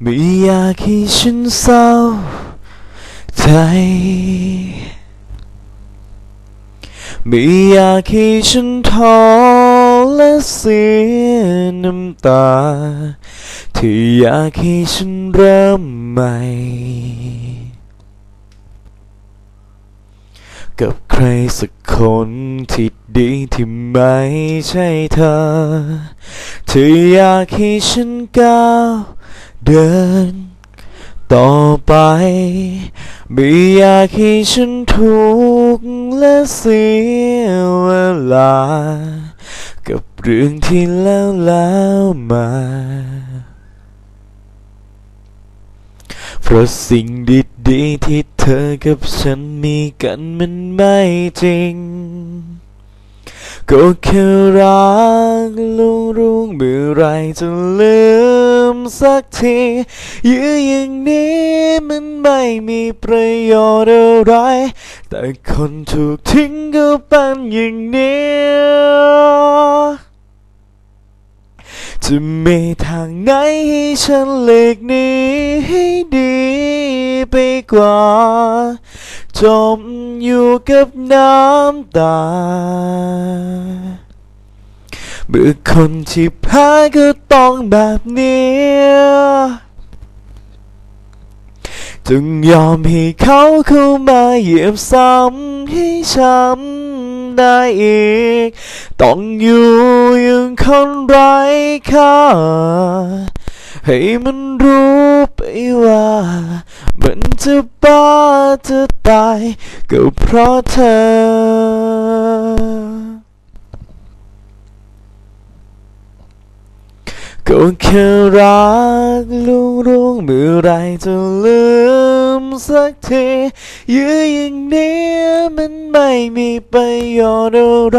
ไม่อยากให้ฉันเศร้าใจไม่อยากให้ฉันท้อและเสียน้ำตา ที่อยากให้ฉันเริ่มใหม่ กับใครสักคนที่ดีที่ไม่ใช่เธอเธออยากให้ฉันก้าว เดิน ต่อไป ไม่อยากให้ฉันทุกข์และเสียเวลา กับเรื่องที่แล้วแล้วมา เพราะสิ่งดีๆที่เธอกับฉันมีกันมันไม่จริงก็แค่รักลุงรุงเมื่อไรจะเลื สักทียื้ออย่างนี้มันไม่มีประโยชน์อะไร แต่คนถูกทิ้งก็เป็นอย่างนี้จะมีทางไหนให้ฉันเลือกนี้ให้ดีไปกว่า จมอยู่กับน้ำตา มื่อคนที่แพ้ก็ต้องแบบนี้จึงยอมให้เขาเข้ามาเหยียบซ้ำให้ช้ำได้อีก ต้องอยู่อย่างคนไร้ค่าให้มันรู้ไปว่ามันจะบ้าจะตายก็เพราะเธอ ก็แค่รักลุงรุงเมื่อไรจะลืมสักทียื้ออย่างนี้มันไม่มีประโยชน์อะไร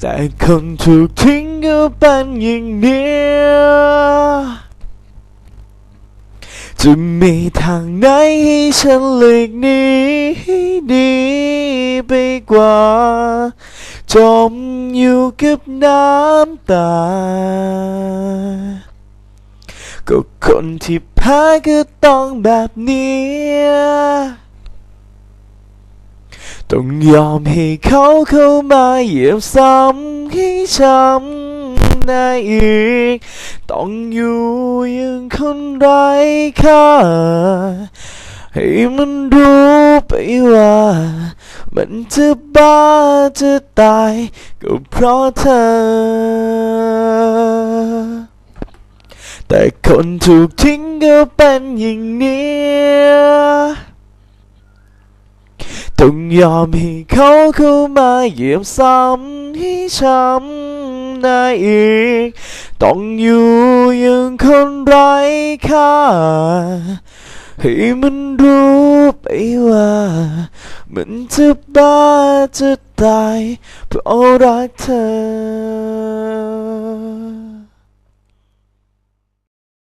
แต่คนถูกทิ้งก็เป็นอย่างนี้จะมีทางไหนให้ฉันเลือกหนี้ให้ดีไปกว่า จมอยู่กับน้ำตา ก็คนที่แพ้ก็ต้องแบบนี้ ต้องยอมให้เขาเข้ามาเหยียบซ้ำให้ช้ำได้อีก ต้องอยู่อย่างคนไร้ค่า ให้มันรู้ไปว่า มันจะบ้าจะตายก็เพราะเธอ แต่คนถูกทิ้งก็เป็นอย่างนี้ต้องยอมให้เขาเข้ามาเหยียบซ้ำให้ช้ำได้อีก ต้องอยู่อย่างคนไร้ค่า ให้มันรู้ไปว่ามันจะบ้าจะตายเพราะรักเธอ